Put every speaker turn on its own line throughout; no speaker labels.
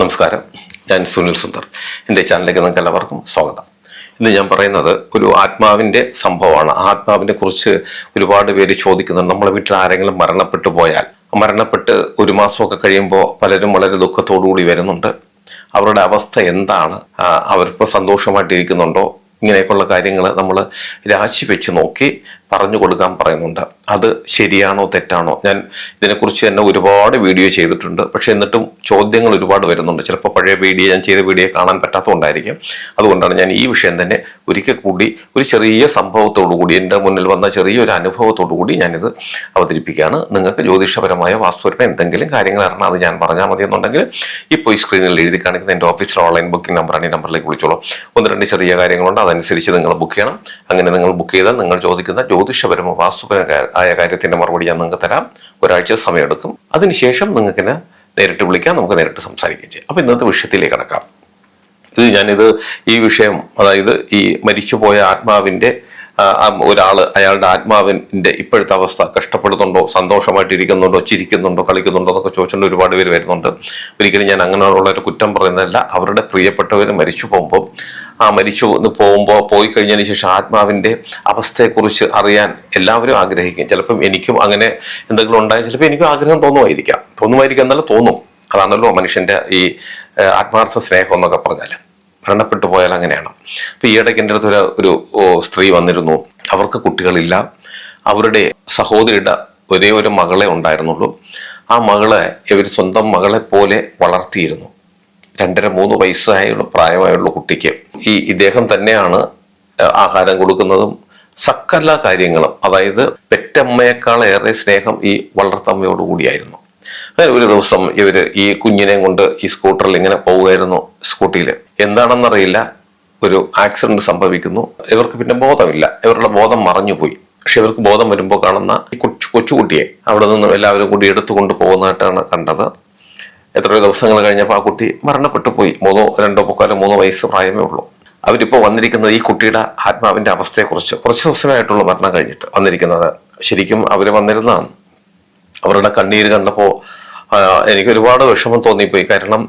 നമസ്കാരം. ഞാൻ സുനിൽ സുന്ദർ. എന്റെ ചാനലിലേക്ക് നിങ്ങൾക്ക് എല്ലാവർക്കും സ്വാഗതം. ഇന്ന് ഞാൻ പറയുന്നത് ഒരു ആത്മാവിന്റെ സംഭവമാണ്. ആത്മാവിനെ കുറിച്ച് ഒരുപാട് പേര് ചോദിക്കുന്നുണ്ട്. നമ്മളെ വീട്ടിൽ ആരെങ്കിലും മരണപ്പെട്ടു പോയാൽ. മരണപ്പെട്ട് ഒരു മാസമൊക്കെ കഴിയുമ്പോൾ പലരും വളരെ ദുഃഖത്തോടു കൂടി വരുന്നുണ്ട്. അവരുടെ അവസ്ഥ എന്താണ്? അവരിപ്പോൾ സന്തോഷമായിട്ടിരിക്കുന്നുണ്ടോ? ഇങ്ങനെയൊക്കെയുള്ള കാര്യങ്ങൾ നമ്മൾ രാശി വെച്ച് നോക്കി പറഞ്ഞു കൊടുക്കാൻ പറയുന്നുണ്ട്. അത് ശരിയാണോ തെറ്റാണോ? ഞാൻ ഇതിനെക്കുറിച്ച് തന്നെ ഒരുപാട് വീഡിയോ ചെയ്തിട്ടുണ്ട്. പക്ഷെ എന്നിട്ടും ചോദ്യങ്ങൾ ഒരുപാട് വരുന്നുണ്ട്. ചിലപ്പോൾ പഴയ വീഡിയോ ഞാൻ ചെയ്ത വീഡിയോ കാണാൻ പറ്റാത്തതുകൊണ്ടായിരിക്കും. അതുകൊണ്ടാണ് ഞാൻ ഈ വിഷയം തന്നെ ഒരിക്കൽ കൂടി ഒരു ചെറിയ സംഭവത്തോടു കൂടി എന്റെ മുന്നിൽ വന്ന ചെറിയൊരു അനുഭവത്തോടു കൂടി ഞാനിത് അവതരിപ്പിക്കുകയാണ്. നിങ്ങൾക്ക് ജ്യോതിഷപരമായ വാസ്തുപരമായ എന്തെങ്കിലും കാര്യങ്ങൾ അറിയണം അത് ഞാൻ പറഞ്ഞാൽ മതി എന്നുണ്ടെങ്കിൽ ഇപ്പോൾ ഈ സ്ക്രീനിൽ എഴുതി കാണിക്കുന്ന എന്റെ ഓഫീസിലെ ഓൺലൈൻ ബുക്കിംഗ് നമ്പറാണ് ഈ നമ്പറിലേക്ക് വിളിച്ചോളൂ. ഒന്ന് രണ്ട് ചെറിയ കാര്യങ്ങളുണ്ട്. അതനുസരിച്ച് നിങ്ങൾ ബുക്ക് ചെയ്യണം. അങ്ങനെ നിങ്ങൾ ബുക്ക് ചെയ്താൽ നിങ്ങൾ ചോദിക്കുന്ന ജ്യോതിഷപരമോ വാസ്തുപരമോ ആയ കാര്യത്തിന്റെ മറുപടി ഞാൻ നിങ്ങൾക്ക് തരാം. ഒരാഴ്ച സമയമെടുക്കും. അതിനുശേഷം നിങ്ങൾക്ക് എന്നെ നേരിട്ട് വിളിക്കാം. നമുക്ക് നേരിട്ട് സംസാരിക്കുകയും ചെയ്യാം. അപ്പോൾ ഇന്നത്തെ വിഷയത്തിലേക്ക് കടക്കാം. ഇത് ഞാനിത് ഈ വിഷയം അതായത് ഈ മരിച്ചുപോയ ആത്മാവിന്റെ ആ, അയാളുടെ ആത്മാവിന്റെ ഇപ്പോഴത്തെ അവസ്ഥ കഷ്ടപ്പെടുന്നുണ്ടോ സന്തോഷമായിട്ടിരിക്കുന്നുണ്ടോ ചിരിക്കുന്നുണ്ടോ കളിക്കുന്നുണ്ടോ എന്നൊക്കെ ചോദിച്ചുകൊണ്ട് ഒരുപാട് പേര് വരുന്നുണ്ട്. ഒരിക്കലും ഞാൻ അങ്ങനെയുള്ള ഒരു കുറ്റം പറയുന്നതല്ല. അവരുടെ പ്രിയപ്പെട്ടവർ മരിച്ചു പോകുമ്പോൾ ആ മരിച്ചു പോകുമ്പോൾ പോയി കഴിഞ്ഞതിന് ശേഷം ആത്മാവിന്റെ അവസ്ഥയെക്കുറിച്ച് അറിയാൻ എല്ലാവരും ആഗ്രഹിക്കും. ചിലപ്പം എനിക്കും അങ്ങനെ എന്തെങ്കിലും ഉണ്ടായാൽ ചിലപ്പോൾ എനിക്കും ആഗ്രഹം തോന്നുമായിരിക്കാം. തോന്നുമായിരിക്കാം എന്നല്ല തോന്നും. അതാണല്ലോ മനുഷ്യന്റെ ഈ ആത്മാർത്ഥ സ്നേഹം എന്നൊക്കെ പറഞ്ഞാൽ മരണപ്പെട്ടു പോയാൽ അങ്ങനെയാണ്. അപ്പോൾ ഈ ഇടയ്ക്ക് എന്റെ അടുത്ത് ഒരു സ്ത്രീ വന്നിരുന്നു. അവർക്ക് കുട്ടികളില്ല. അവരുടെ സഹോദരിയുടെ ഒരേ ഒരു മകളെ ഉണ്ടായിരുന്നുള്ളൂ. ആ മകളെ ഇവർ സ്വന്തം മകളെ പോലെ വളർത്തിയിരുന്നു. രണ്ടര മൂന്ന് വയസ്സായുള്ള പ്രായമായുള്ള കുട്ടിക്ക്. ഈ ഇദ്ദേഹം തന്നെയാണ് ആഹാരം കൊടുക്കുന്നതും സകല കാര്യങ്ങളും അതായത് പെറ്റമ്മയേക്കാളേറെ സ്നേഹം ഈ വളർത്തമ്മയോട് കൂടിയായിരുന്നു. അങ്ങനെ ഒരു ദിവസം ഇവർ ഈ കുഞ്ഞിനെ കൊണ്ട് ഈ സ്കൂട്ടറിൽ ഇങ്ങനെ പോവുകയായിരുന്നു സ്കൂട്ടിയിൽ എന്താണെന്നറിയില്ല. ഒരു ആക്സിഡന്റ് സംഭവിക്കുന്നു. ഇവർക്ക് പിന്നെ ബോധമില്ല. ഇവരുടെ ബോധം മറഞ്ഞുപോയി പക്ഷെ ഇവർക്ക് ബോധം വരുമ്പോൾ കാണുന്ന ഈ കൊച്ചു കൊച്ചുകുട്ടിയെ അവിടെ നിന്ന് എല്ലാവരും കൂടി എടുത്തുകൊണ്ട് പോകുന്നതായിട്ടാണ് കണ്ടത്. എത്രയോ ദിവസങ്ങൾ കഴിഞ്ഞപ്പോൾ ആ കുട്ടി മരണപ്പെട്ടു പോയി. മൂന്നോ രണ്ടോ പൊക്കാലോ മൂന്നോ വയസ്സ് പ്രായമേ ഉള്ളൂ. അവരിപ്പോൾ വന്നിരിക്കുന്നത് ഈ കുട്ടിയുടെ ആത്മാവിന്റെ അവസ്ഥയെക്കുറിച്ച് കുറച്ച് ദിവസമായിട്ടുള്ള മരണം കഴിഞ്ഞിട്ട് വന്നിരിക്കുന്നത്. ശരിക്കും അവർ വന്നിരുന്നതാണ്. അവരുടെ കണ്ണീര് കണ്ടപ്പോൾ എനിക്ക് ഒരുപാട് വിഷമം തോന്നിപ്പോയി. കാരണം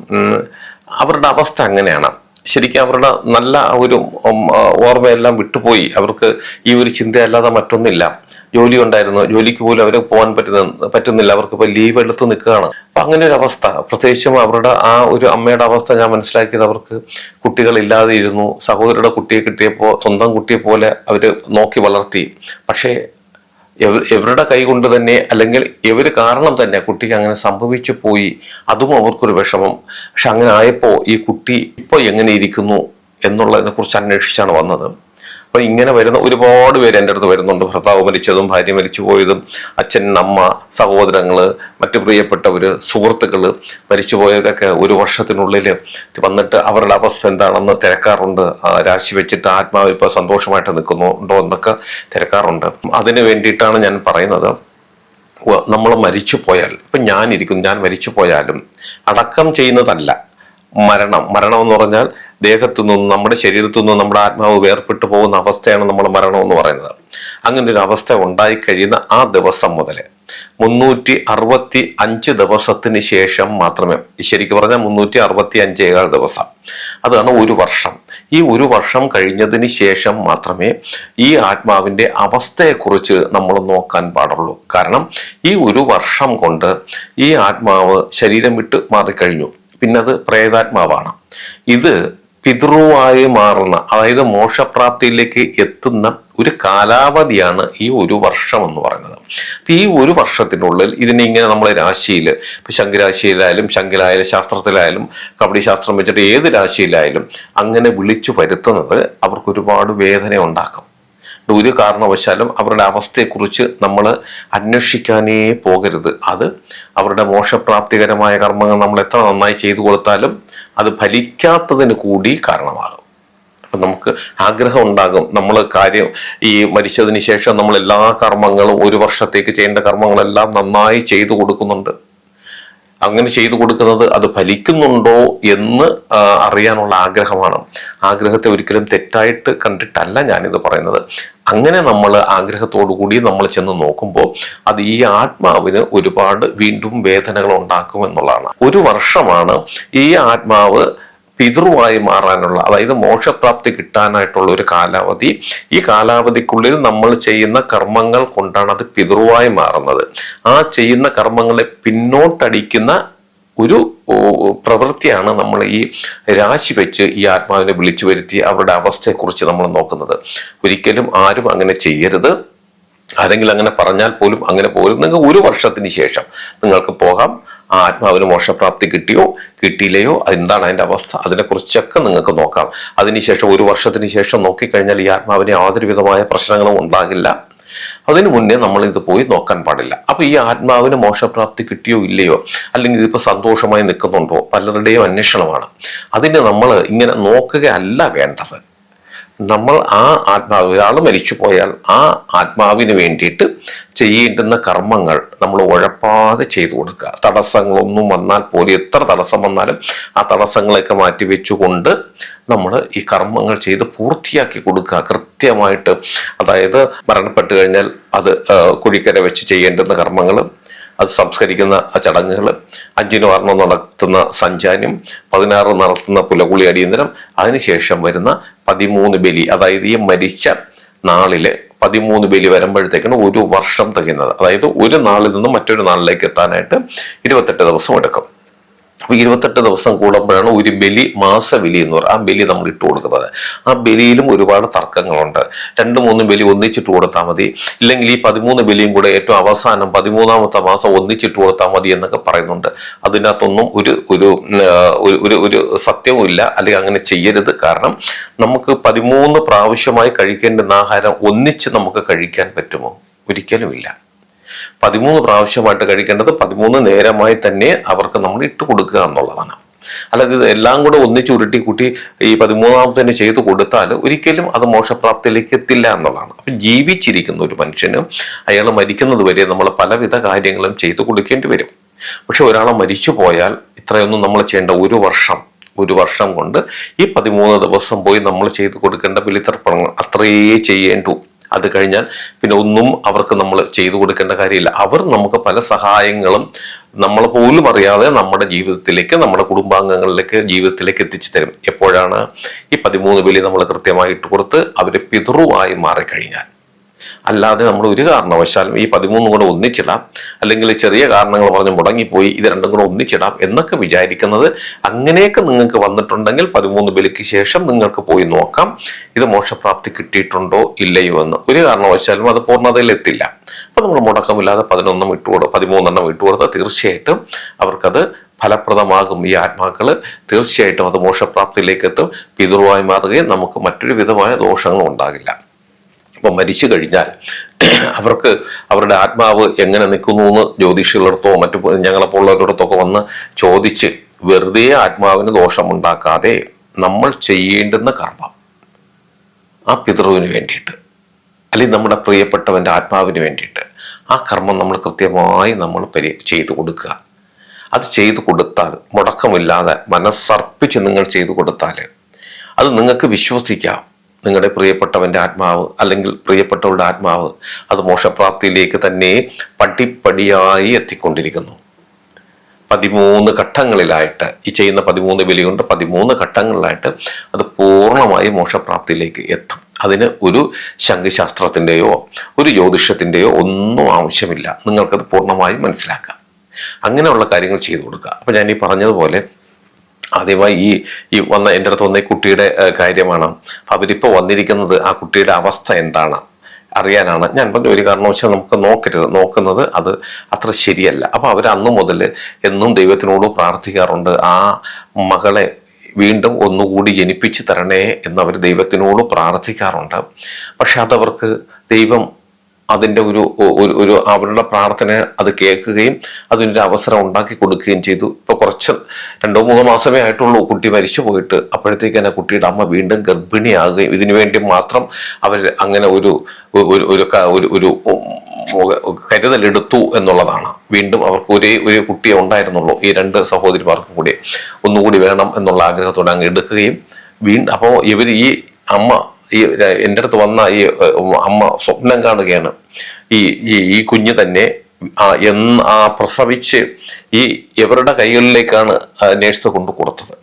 അവരുടെ അവസ്ഥ അങ്ങനെയാണ്. ശരിക്കും അവരുടെ നല്ല ഒരു ഓർമ്മയെല്ലാം വിട്ടുപോയി. അവർക്ക് ഈ ഒരു ചിന്തയല്ലാതെ മറ്റൊന്നില്ല. ജോലി ഉണ്ടായിരുന്നു. ജോലിക്ക് പോലും അവർക്ക് പോകാൻ പറ്റുന്ന പറ്റുന്നില്ല. അവർക്ക് ഇപ്പൊ ലീവ് എടുത്ത് നിൽക്കുകയാണ്. അപ്പൊ അങ്ങനെ ഒരു അവസ്ഥ. പ്രത്യേകിച്ചും അവരുടെ ആ ഒരു അമ്മയുടെ അവസ്ഥ ഞാൻ മനസ്സിലാക്കിയത് അവർക്ക് കുട്ടികളില്ലാതെ ഇരുന്നു. സഹോദരിയുടെ കുട്ടിയെ കിട്ടിയപ്പോൾ സ്വന്തം കുട്ടിയെ പോലെ അവർ നോക്കി വളർത്തി. പക്ഷേ ഇവരുടെ കൈ കൊണ്ട് തന്നെ അല്ലെങ്കിൽ എവർ കാരണം തന്നെ കുട്ടിക്ക് അങ്ങനെ സംഭവിച്ചു പോയി അതും അവർക്കൊരു വിഷമം. പക്ഷെ അങ്ങനെ ആയപ്പോൾ ഈ കുട്ടി ഇപ്പോൾ എങ്ങനെ ഇരിക്കുന്നു എന്നുള്ളതിനെ കുറിച്ച് അന്വേഷിച്ചാണ് വന്നത്. അപ്പം ഇങ്ങനെ വരുന്ന ഒരുപാട് പേര് എന്റെ അടുത്ത് വരുന്നുണ്ട്. ഭർത്താവ് മരിച്ചതും ഭാര്യ മരിച്ചു പോയതും അച്ഛൻ അമ്മ സഹോദരങ്ങൾ മറ്റു പ്രിയപ്പെട്ടവര് സുഹൃത്തുക്കൾ മരിച്ചു പോയവരൊക്കെ ഒരു വർഷത്തിനുള്ളിൽ വന്നിട്ട് അവരുടെ അവസ്ഥ എന്താണെന്ന് തിരക്കാറുണ്ട്. രാശി വെച്ചിട്ട് ആത്മാവ് ഇപ്പോൾ സന്തോഷമായിട്ട് നിൽക്കുന്നുണ്ടോ എന്നൊക്കെ തിരക്കാറുണ്ട്. അതിന് വേണ്ടിയിട്ടാണ് ഞാൻ പറയുന്നത്. നമ്മൾ മരിച്ചു പോയാൽ ഇപ്പം ഞാൻ ഇരിക്കുന്നു ഞാൻ മരിച്ചു പോയാലും അടക്കം ചെയ്യുന്നതല്ല. മരണം മരണം എന്ന് പറഞ്ഞാൽ ദേഹത്തു നിന്നും നമ്മുടെ ശരീരത്തു നിന്നും നമ്മുടെ ആത്മാവ് വേർപെട്ടു പോകുന്ന അവസ്ഥയാണ് നമ്മൾ മരണം എന്ന് പറയുന്നത്. അങ്ങനെ ഒരു അവസ്ഥ ഉണ്ടായി കഴിയുന്ന ആ ദിവസം മുതൽ മുന്നൂറ്റി അറുപത്തി അഞ്ച് ദിവസത്തിന് ശേഷം മാത്രമേ ശരിക്കും പറഞ്ഞാൽ മുന്നൂറ്റി അറുപത്തി അഞ്ചേകാൽ ദിവസം. അതാണ് ഒരു വർഷം. ഈ ഒരു വർഷം കഴിഞ്ഞതിന് ശേഷം മാത്രമേ ഈ ആത്മാവിന്റെ അവസ്ഥയെക്കുറിച്ച് നമ്മൾ നോക്കാൻ പാടുള്ളൂ. കാരണം ഈ ഒരു വർഷം കൊണ്ട് ഈ ആത്മാവ് ശരീരം വിട്ട് മാറിക്കഴിഞ്ഞു. പിന്നത് പ്രേതാത്മാവാണ്. ഇത് പിതൃവായി മാറുന്ന അതായത് മോക്ഷപ്രാപ്തിയിലേക്ക് എത്തുന്ന ഒരു കാലാവധിയാണ് ഈ ഒരു വർഷം എന്ന് പറയുന്നത്. അപ്പം ഈ ഒരു വർഷത്തിനുള്ളിൽ ഇതിനെ ഇങ്ങനെ നമ്മളെ രാശിയിൽ ഇപ്പം ശംഖരാശിയിലായാലും ശങ്കിലായാലും ശാസ്ത്രത്തിലായാലും കബഡി ശാസ്ത്രം വെച്ചിട്ട് ഏത് രാശിയിലായാലും അങ്ങനെ വിളിച്ചു വരുത്തുന്നത് അവർക്ക് ഒരുപാട് വേദന ഉണ്ടാക്കും. ഒരു കാരണവശാലും അവരുടെ അവസ്ഥയെക്കുറിച്ച് നമ്മൾ അന്വേഷിക്കാനേ പോകരുത്. അത് അവരുടെ മോശപ്രാപ്തികരമായ കർമ്മങ്ങൾ നമ്മൾ എത്ര നന്നായി ചെയ്തു കൊടുത്താലും അത് ഫലിക്കാത്തതിന് കൂടി കാരണമാകും. അപ്പം നമുക്ക് ആഗ്രഹം ഉണ്ടാകും. നമ്മൾ കാര്യം ഈ മരിച്ചതിന് ശേഷം നമ്മൾ എല്ലാ കർമ്മങ്ങളും ഒരു വർഷത്തേക്ക് ചെയ്യേണ്ട കർമ്മങ്ങളെല്ലാം നന്നായി ചെയ്തു കൊടുക്കുന്നുണ്ട്. അങ്ങനെ ചെയ്തു കൊടുക്കുന്നത് അത് ഫലിക്കുന്നുണ്ടോ എന്ന് അറിയാനുള്ള ആഗ്രഹമാണ്. ആഗ്രഹത്തെ ഒരിക്കലും തെറ്റായിട്ട് കണ്ടിട്ടല്ല ഞാനിത് പറയുന്നത്. അങ്ങനെ നമ്മൾ കൂടി നമ്മൾ ചെന്ന് നോക്കുമ്പോൾ അത് ഈ ആത്മാവിന് ഒരുപാട് വീണ്ടും വേദനകൾ ഉണ്ടാക്കും എന്നുള്ളതാണ്. ഒരു വർഷമാണ് ഈ ആത്മാവ് പിതൃവായി മാറാനുള്ള അതായത് മോക്ഷപ്രാപ്തി കിട്ടാനായിട്ടുള്ള ഒരു കാലാവധി. ഈ കാലാവധിക്കുള്ളിൽ നമ്മൾ ചെയ്യുന്ന കർമ്മങ്ങൾ കൊണ്ടാണ് അത് പിതൃവായി മാറുന്നത്. ആ ചെയ്യുന്ന കർമ്മങ്ങളെ പിന്നോട്ടടിക്കുന്ന ഒരു പ്രവൃത്തിയാണ് നമ്മൾ ഈ രാശി വെച്ച് ഈ ആത്മാവിനെ വിളിച്ചു വരുത്തി അവരുടെ അവസ്ഥയെക്കുറിച്ച് നമ്മൾ നോക്കുന്നത്. ഒരിക്കലും ആരും അങ്ങനെ ചെയ്യരുത്. ആരെങ്കിലും അങ്ങനെ പറഞ്ഞാൽ പോലും അങ്ങനെ പോലും നിങ്ങൾക്ക് ഒരു വർഷത്തിന് ശേഷം നിങ്ങൾക്ക് പോകാം. ആ ആത്മാവിന് മോക്ഷപ്രാപ്തി കിട്ടിയോ കിട്ടിയില്ലയോ എന്താണ് അതിന്റെ അവസ്ഥ? അതിനെക്കുറിച്ചൊക്കെ നിങ്ങൾക്ക് നോക്കാം. അതിനുശേഷം ഒരു വർഷത്തിന് ശേഷം നോക്കിക്കഴിഞ്ഞാൽ ഈ ആത്മാവിന് യാതൊരു വിധമായ പ്രശ്നങ്ങളും ഉണ്ടാകില്ല. അതിനു മുന്നേ നമ്മൾ ഇത് പോയി നോക്കാൻ പാടില്ല. അപ്പൊ ഈ ആത്മാവിന് മോശപ്രാപ്തി കിട്ടിയോ ഇല്ലയോ അല്ലെങ്കിൽ ഇതിപ്പോ സന്തോഷമായി നിൽക്കുന്നുണ്ടോ? പലരുടെയും അന്വേഷണമാണ്. അതിന് നമ്മൾ ഇങ്ങനെ നോക്കുകയല്ല വേണ്ടത്. നമ്മൾ ആ ആത്മാവ് ഒരാൾ മരിച്ചു പോയാൽ ആ ആത്മാവിന് വേണ്ടിയിട്ട് ചെയ്യേണ്ടുന്ന കർമ്മങ്ങൾ നമ്മൾ ഉഴപ്പാതെ ചെയ്തു കൊടുക്കുക. തടസ്സങ്ങളൊന്നും വന്നാൽ പോലും എത്ര തടസ്സം വന്നാലും ആ തടസ്സങ്ങളൊക്കെ മാറ്റി വെച്ചുകൊണ്ട് നമ്മൾ ഈ കർമ്മങ്ങൾ ചെയ്ത് പൂർത്തിയാക്കി കൊടുക്കുക. കൃത്യമായിട്ട് അതായത് മരണപ്പെട്ട് കഴിഞ്ഞാൽ അത് കുഴിക്കര വെച്ച് ചെയ്യേണ്ടുന്ന കർമ്മങ്ങൾ അത് സംസ്കരിക്കുന്ന ചടങ്ങുകൾ അഞ്ചിന് വർണം നടത്തുന്ന സഞ്ചാരം പതിനാറ് നടത്തുന്ന പുലകുളി അടിയന്തരം അതിനുശേഷം വരുന്ന പതിമൂന്ന് ബലി അതായത് ഈ മരിച്ച നാളിൽ പതിമൂന്ന് ബലി വരുമ്പോഴത്തേക്കാണ് ഒരു വർഷം തികയുന്നത്. അതായത് ഒരു നാളിൽ നിന്ന് മറ്റൊരു നാളിലേക്ക് എത്താനായിട്ട് ഇരുപത്തെട്ട് ദിവസം എടുക്കും. അപ്പൊ ഇരുപത്തെട്ട് ദിവസം കൂടുമ്പോഴാണ് ഒരു ബലി മാസബലി എന്ന് പറയുക ആ ബലി നമ്മൾ ഇട്ട് കൊടുക്കുന്നത്. ആ ബലിയിലും ഒരുപാട് തർക്കങ്ങളുണ്ട്. രണ്ട് മൂന്ന് ബലി ഒന്നിച്ചിട്ട് കൊടുത്താൽ മതി. ഇല്ലെങ്കിൽ ഈ പതിമൂന്ന് ബലിയും കൂടെ ഏറ്റവും അവസാനം പതിമൂന്നാമത്തെ മാസം ഒന്നിച്ചിട്ട് കൊടുത്താൽ മതി എന്നൊക്കെ പറയുന്നുണ്ട്. അതിനകത്തൊന്നും ഒരു ഒരു ഒരു ഒരു സത്യവും ഇല്ല. അല്ലെങ്കിൽ അങ്ങനെ ചെയ്യരുത്. കാരണം നമുക്ക് പതിമൂന്ന് പ്രാവശ്യമായി കഴിക്കേണ്ടുന്ന ആഹാരം ഒന്നിച്ച് നമുക്ക് കഴിക്കാൻ പറ്റുമോ? ഒരിക്കലും ഇല്ല. പതിമൂന്ന് പ്രാവശ്യമായിട്ട് കഴിക്കേണ്ടത് പതിമൂന്ന് നേരമായി തന്നെ അവർക്ക് നമ്മൾ ഇട്ട് കൊടുക്കുക എന്നുള്ളതാണ്. അല്ലാതെ ഇത് എല്ലാം കൂടെ ഒന്നിച്ച് ഉരുട്ടി കൂട്ടി ഈ പതിമൂന്നാമത്തെ ചെയ്ത് കൊടുത്താൽ ഒരിക്കലും അത് മോശപ്രാപ്തിയിലേക്ക് എത്തില്ല എന്നുള്ളതാണ്. അപ്പം ജീവിച്ചിരിക്കുന്ന ഒരു മനുഷ്യന് അയാൾ മരിക്കുന്നത് വരെ നമ്മൾ പലവിധ കാര്യങ്ങളും ചെയ്തു കൊടുക്കേണ്ടി വരും. പക്ഷെ ഒരാളെ മരിച്ചു പോയാൽ ഇത്രയൊന്നും നമ്മൾ ചെയ്യേണ്ട ഒരു വർഷം ഒരു വർഷം കൊണ്ട് ഈ പതിമൂന്ന് ദിവസം പോയി നമ്മൾ ചെയ്തു കൊടുക്കേണ്ട ബലിതർപ്പണങ്ങൾ അത്രയേ ചെയ്യേണ്ടൂ. അത് കഴിഞ്ഞാൽ പിന്നെ ഒന്നും അവർക്ക് നമ്മൾ ചെയ്തു കൊടുക്കേണ്ട കാര്യമില്ല. അവർ നമുക്ക് പല സഹായങ്ങളും നമ്മൾ പോലും അറിയാതെ നമ്മുടെ ജീവിതത്തിലേക്ക് നമ്മുടെ കുടുംബാംഗങ്ങളിലേക്ക് ജീവിതത്തിലേക്ക് എത്തിച്ചു തരും. എപ്പോഴാണ്? ഈ പതിമൂന്ന് ബലി നമ്മൾ കൃത്യമായി ഇട്ട് കൊടുത്ത് അവർ പിതൃവായി മാറിക്കഴിഞ്ഞാൽ. അല്ലാതെ നമ്മൾ ഒരു കാരണവശാലും ഈ പതിമൂന്നും കൂടെ ഒന്നിച്ചിടാം. അല്ലെങ്കിൽ ചെറിയ കാരണങ്ങൾ പറഞ്ഞ് മുടങ്ങിപ്പോയി ഇത് രണ്ടും കൂടെ ഒന്നിച്ചിടാം എന്നൊക്കെ വിചാരിക്കുന്നത് അങ്ങനെയൊക്കെ നിങ്ങൾക്ക് വന്നിട്ടുണ്ടെങ്കിൽ പതിമൂന്ന് ബലിക്ക് ശേഷം നിങ്ങൾക്ക് പോയി നോക്കാം. ഇത് മോക്ഷപ്രാപ്തി കിട്ടിയിട്ടുണ്ടോ ഇല്ലയോ എന്ന്. ഒരു കാരണവശാലും അത് പൂർണതയിൽ എത്തില്ല. അപ്പൊ നമ്മൾ മുടക്കമില്ലാതെ പതിനൊന്നും ഇട്ടുകൊടു പതിമൂന്നെണ്ണം ഇട്ടുകൊടുത്താൽ തീർച്ചയായിട്ടും അവർക്കത് ഫലപ്രദമാകും. ഈ ആത്മാക്കൾ തീർച്ചയായിട്ടും അത് മോക്ഷപ്രാപ്തിയിലേക്ക് എത്തും. പിതൃവായി മാറുകയും നമുക്ക് മറ്റൊരു വിധമായ ദോഷങ്ങളും ഉണ്ടാകില്ല. അപ്പം മരിച്ചു കഴിഞ്ഞാൽ അവർക്ക് അവരുടെ ആത്മാവ് എങ്ങനെ നിൽക്കുന്നു എന്ന് ജ്യോതിഷികളടുത്തോ മറ്റു ഞങ്ങളെപ്പോലുള്ളവരടുത്തൊക്കെ വന്ന് ചോദിച്ച് വെറുതെ ആത്മാവിന് ദോഷമുണ്ടാക്കാതെ നമ്മൾ ചെയ്യേണ്ടുന്ന കർമ്മം ആ പിതൃവിന് വേണ്ടിയിട്ട് അല്ലെങ്കിൽ നമ്മുടെ പ്രിയപ്പെട്ടവന്റെ ആത്മാവിന് വേണ്ടിയിട്ട് ആ കർമ്മം നമ്മൾ കൃത്യമായി നമ്മൾ പരി ചെയ്തു കൊടുക്കുക. അത് ചെയ്തു കൊടുത്താൽ മുടക്കമില്ലാതെ മനസ്സർപ്പിച്ച് നിങ്ങൾ ചെയ്തു കൊടുത്താൽ അത് നിങ്ങൾക്ക് വിശ്വസിക്കാം. നിങ്ങളുടെ പ്രിയപ്പെട്ടവന്റെ ആത്മാവ് അല്ലെങ്കിൽ പ്രിയപ്പെട്ടവരുടെ ആത്മാവ് അത് മോക്ഷപ്രാപ്തിയിലേക്ക് തന്നെ പടിപ്പടിയായി എത്തിക്കൊണ്ടിരിക്കുന്നു. പതിമൂന്ന് ഘട്ടങ്ങളിലായിട്ട് ഈ ചെയ്യുന്ന പതിമൂന്ന് ബലി കൊണ്ട് പതിമൂന്ന് ഘട്ടങ്ങളിലായിട്ട് അത് പൂർണമായി മോക്ഷപ്രാപ്തിയിലേക്ക് എത്തും. അതിന് ഒരു ശംഖുശാസ്ത്രത്തിന്റെയോ ഒരു ജ്യോതിഷത്തിന്റെയോ ഒന്നും ആവശ്യമില്ല. നിങ്ങൾക്കത് പൂർണമായും മനസ്സിലാക്കാം. അങ്ങനെയുള്ള കാര്യങ്ങൾ ചെയ്തു കൊടുക്കുക. അപ്പം ഞാൻ ഈ പറഞ്ഞതുപോലെ ആദ്യമായി ഈ ഈ വന്ന എന്റെ അടുത്ത് വന്ന ഈ കുട്ടിയുടെ കാര്യമാണ്. അവരിപ്പോൾ വന്നിരിക്കുന്നത് ആ കുട്ടിയുടെ അവസ്ഥ എന്താണ്? അറിയാനാണ് ഞാൻ പറഞ്ഞു ഒരു കാരണവശാൽ നമുക്ക് നോക്കരുത്. നോക്കുന്നത് അത് അത്ര ശരിയല്ല. അപ്പോൾ അവർ അന്ന് മുതൽ എന്നും ദൈവത്തിനോട് പ്രാർത്ഥിക്കാറുണ്ട്. ആ മകളെ വീണ്ടും ഒന്നുകൂടി ജനിപ്പിച്ചു തരണേ എന്നവർ ദൈവത്തിനോട് പ്രാർത്ഥിക്കാറുണ്ട്. പക്ഷെ അതവർക്ക് ദൈവം അതിന്റെ ഒരു ഒരു അവരുടെ പ്രാർത്ഥന അത് കേൾക്കുകയും അതിനൊരു അവസരം ഉണ്ടാക്കി കൊടുക്കുകയും ചെയ്തു. ഇപ്പോൾ കുറച്ച് രണ്ടോ മൂന്നോ മാസമേ ആയിട്ടുള്ളൂ കുട്ടി മരിച്ചു പോയിട്ട്. അപ്പോഴത്തേക്ക് തന്നെ കുട്ടിയുടെ അമ്മ വീണ്ടും ഗർഭിണിയാകുകയും ഇതിനു വേണ്ടി മാത്രം അവർ അങ്ങനെ ഒരു ഒരു ഒരു ഒരു കരുതലെടുത്തു എന്നുള്ളതാണ്. വീണ്ടും അവർക്ക് ഒരേ ഒരു കുട്ടിയെ ഉണ്ടായിരുന്നുള്ളൂ ഈ രണ്ട് സഹോദരിമാർക്കും കൂടി. ഒന്നുകൂടി വേണം എന്നുള്ള ആഗ്രഹത്തോടെ അങ്ങ് എടുക്കുകയും വീണ്ടും അപ്പോൾ ഇവർ ഈ അമ്മ ഈ എന്റെ അടുത്ത് വന്ന ഈ അമ്മ സ്വപ്നം കാണുകയാണ്. ഈ ഈ കുഞ്ഞ് തന്നെ ആ എന്ന് ആ പ്രസവിച്ച് ഈ ഇവരുടെ കൈകളിലേക്കാണ് നേഴ്സ് കൊണ്ടു കൊടുത്തത്.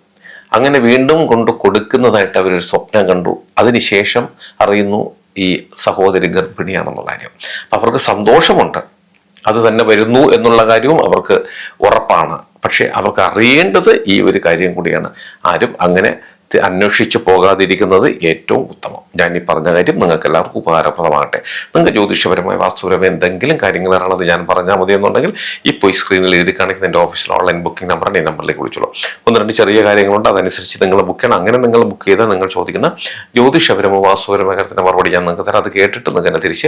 അങ്ങനെ വീണ്ടും കൊണ്ടു കൊടുക്കുന്നതായിട്ട് അവരൊരു സ്വപ്നം കണ്ടു. അതിനുശേഷം അറിയുന്നു ഈ സഹോദരി ഗർഭിണിയാണെന്നുള്ള കാര്യം. അവർക്ക് സന്തോഷമുണ്ട്. അത് തന്നെ വരുന്നു എന്നുള്ള കാര്യവും അവർക്ക് ഉറപ്പാണ്. പക്ഷേ അവർക്ക് അറിയേണ്ടത് ഈ ഒരു കാര്യം കൂടിയാണ്. ആരും അങ്ങനെ അന്വേഷിച്ചു പോകാതിരിക്കുന്നത് ഏറ്റവും ഉത്തമം. ഞാൻ ഈ പറഞ്ഞ കാര്യം നിങ്ങൾക്ക് എല്ലാവർക്കും ഉപകാരപ്രദമാകട്ടെ. നിങ്ങൾക്ക് ജ്യോതിഷപരമായ വാസ്തുപരമായ എന്തെങ്കിലും കാര്യങ്ങൾ അറിയണത് ഞാൻ പറഞ്ഞാൽ മതി എന്നുണ്ടെങ്കിൽ ഇപ്പോൾ ഈ സ്ക്രീനിൽ എഴുതി കാണിക്കുന്ന എന്റെ ഓഫീസിൽ ഓൺലൈൻ ബുക്കിംഗ് നമ്പറാണ് ഈ നമ്പറിലേക്ക് വിളിച്ചോളൂ. ഒന്ന് രണ്ട് ചെറിയ കാര്യങ്ങളുണ്ട്. അതനുസരിച്ച് നിങ്ങൾ ബുക്ക് ചെയ്യണം. അങ്ങനെ നിങ്ങൾ ബുക്ക് ചെയ്താൽ നിങ്ങൾ ചോദിക്കുന്ന ജ്യോതിഷപരമോ വാസ്തുപരമായ കാര്യത്തിന്റെ മറുപടി ഞാൻ നിങ്ങൾക്ക് തരാം. അത് കേട്ടിട്ട് നിങ്ങൾക്ക് എന്നെ തിരിച്ച്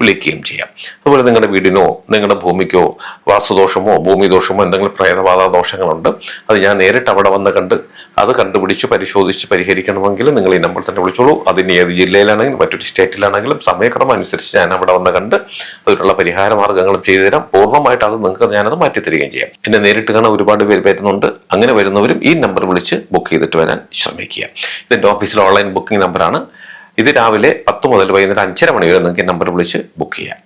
വിളിക്കുകയും ചെയ്യാം. അതുപോലെ നിങ്ങളുടെ വീടിനോ നിങ്ങളുടെ ഭൂമിക്കോ വാസ്തുദോഷമോ ഭൂമിദോഷമോ എന്തെങ്കിലും പ്രേതബാധ ദോഷങ്ങളുണ്ട്. അത് ഞാൻ നേരിട്ട് അവിടെ വന്ന് കണ്ട് അത് കണ്ടുപിടിച്ച് പരിശോധിച്ച് പരിഹരിക്കണമെങ്കിൽ നിങ്ങൾ ഈ നമ്പറിൽ തന്നെ വിളിച്ചോളൂ. അതിന് ഏത് ജില്ലയിലാണെങ്കിലും മറ്റൊരു സ്റ്റേറ്റിലാണെങ്കിലും സമയക്രമം അനുസരിച്ച് ഞാൻ അവിടെ വന്ന് കണ്ട് അതിനുള്ള പരിഹാര മാർഗങ്ങളും ചെയ്തു തരാം. പൂർണമായിട്ട് അത് നിങ്ങൾക്ക് ഞാനത് മാറ്റിത്തരികയും ചെയ്യാം. എന്നെ നേരിട്ട് കാണാൻ ഒരുപാട് പേര് വരുന്നുണ്ട്. അങ്ങനെ വരുന്നവരും ഈ നമ്പർ വിളിച്ച് ബുക്ക് ചെയ്തിട്ട് വരാൻ ശ്രമിക്കുക. ഇതിന്റെ ഓഫീസിലെ ഓൺലൈൻ ബുക്കിംഗ് നമ്പറാണ്. ഇത് രാവിലെ പത്ത് മുതൽ വൈകുന്നേരം അഞ്ചര മണി വരെ നിങ്ങൾക്ക് ഈ നമ്പർ വിളിച്ച് ബുക്ക് ചെയ്യാം.